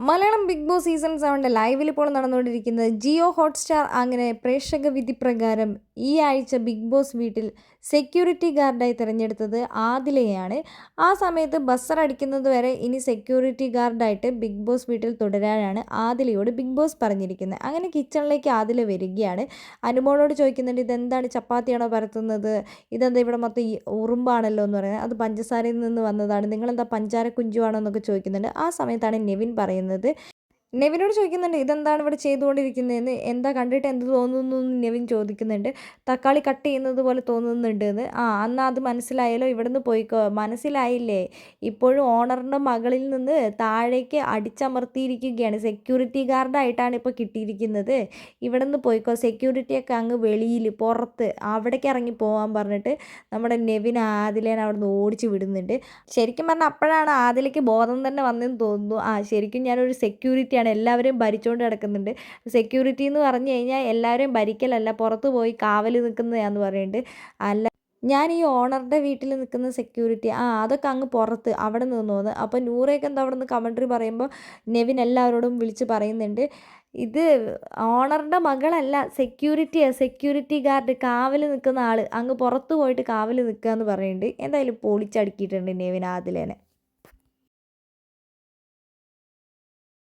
Malayalam Bigg Boss season സെവന്റെ ലൈവിൽ ഇപ്പോൾ നടന്നുകൊണ്ടിരിക്കുന്നത് ജിയോ ഹോട്ട്സ്റ്റാർ അങ്ങനെ പ്രേക്ഷക വിധി പ്രകാരം ഈ ആഴ്ച ബിഗ് ബോസ് വീട്ടിൽ സെക്യൂരിറ്റി ഗാർഡായി തിരഞ്ഞെടുത്തത് ആദിലയാണ് ആ സമയത്ത് ബസ്സർ അടിക്കുന്നത് വരെ ഇനി സെക്യൂരിറ്റി ഗാർഡായിട്ട് ബിഗ് ബോസ് വീട്ടിൽ തുടരാനാണ് ആദിലയോട് ബിഗ് ബോസ് പറഞ്ഞിരിക്കുന്നത്. അങ്ങനെ കിച്ചണിലേക്ക് ആദില വരികയാണ്. അനുമോളോട് ചോദിക്കുന്നുണ്ട് ഇതെന്താണ്? ചപ്പാത്തിയാണോ പരത്തുന്നത്? ഇതെന്താ ഇവിടെ മൊത്തം ഉറുമ്പാണല്ലോ? എന്ന് പറയുന്നത്. അത് പഞ്ചസാരയിൽ നിന്ന് വന്നതാണ്. നിങ്ങളെന്താ പഞ്ചാര കുഞ്ചുവാണോ എന്നൊക്കെ ചോദിക്കുന്നുണ്ട്. ആ സമയത്താണ് നെവിൻ പറയുന്നത് വരുന്നത് നെവിനോട് ചോദിക്കുന്നുണ്ട് ഇതെന്താണ് ഇവിടെ ചെയ്തുകൊണ്ടിരിക്കുന്നതെന്ന്? എന്താ കണ്ടിട്ട് എന്ത് തോന്നുന്നു? എന്ന് നെവിൻ ചോദിക്കുന്നുണ്ട്. തക്കാളി കട്ട് ചെയ്യുന്നത് പോലെ തോന്നുന്നുണ്ട് എന്ന്. ആ എന്നാൽ അത് മനസ്സിലായല്ലോ. ഇവിടുന്ന് പോയിക്കോ മനസ്സിലായില്ലേ? ഇപ്പോഴും ഓണറിന്റെ മകളിൽ നിന്ന് താഴേക്ക് അടിച്ചമർത്തിയിരിക്കുകയാണ്. സെക്യൂരിറ്റി ഗാർഡായിട്ടാണ് ഇപ്പോൾ കിട്ടിയിരിക്കുന്നത്. ഇവിടുന്ന് പോയിക്കോ. സെക്യൂരിറ്റിയൊക്കെ അങ്ങ് വെളിയിൽ പുറത്ത് അവിടേക്ക് ഇറങ്ങി പോകാൻ പറഞ്ഞിട്ട് നമ്മുടെ നെവിൻ ആദിലേനെ അവിടുന്ന് ഓടിച്ചു വിടുന്നുണ്ട്. ശരിക്കും പറഞ്ഞാൽ അപ്പോഴാണ് ആദിലേക്ക് ബോധം തന്നെ വന്നതെന്ന് തോന്നുന്നു. ആ ശരിക്കും ഞാനൊരു സെക്യൂരിറ്റിയാണ് എല്ലാവരെയും ഭരിച്ചുകൊണ്ട് കിടക്കുന്നുണ്ട് സെക്യൂരിറ്റി എന്ന് പറഞ്ഞു കഴിഞ്ഞാൽ എല്ലാവരും ഭരിക്കലല്ല. പുറത്ത് പോയി കാവൽ നിൽക്കുന്നതാന്ന് പറയുന്നുണ്ട് അല്ല ഞാൻ ഈ ഓണറുടെ വീട്ടിൽ നിൽക്കുന്ന സെക്യൂരിറ്റി ആ അതൊക്കെ അങ്ങ് പുറത്ത് അവിടെ നിന്ന് തോന്നുന്നത് അപ്പോൾ നൂറേക്ക് എന്താ അവിടെ നിന്ന് കമൻട്രി പറയുമ്പോൾ നെവിൻ എല്ലാവരോടും വിളിച്ച് പറയുന്നുണ്ട്. ഇത് ഓണറുടെ മകളല്ല സെക്യൂരിറ്റിയാണ് സെക്യൂരിറ്റി ഗാർഡ് കാവൽ നിൽക്കുന്ന ആൾ അങ്ങ് പുറത്ത് പോയിട്ട് കാവൽ നിൽക്കുക എന്ന് പറയുന്നുണ്ട് എന്തായാലും പൊളിച്ചടുക്കിയിട്ടുണ്ട് നെവിൻ ആദിലേനെ.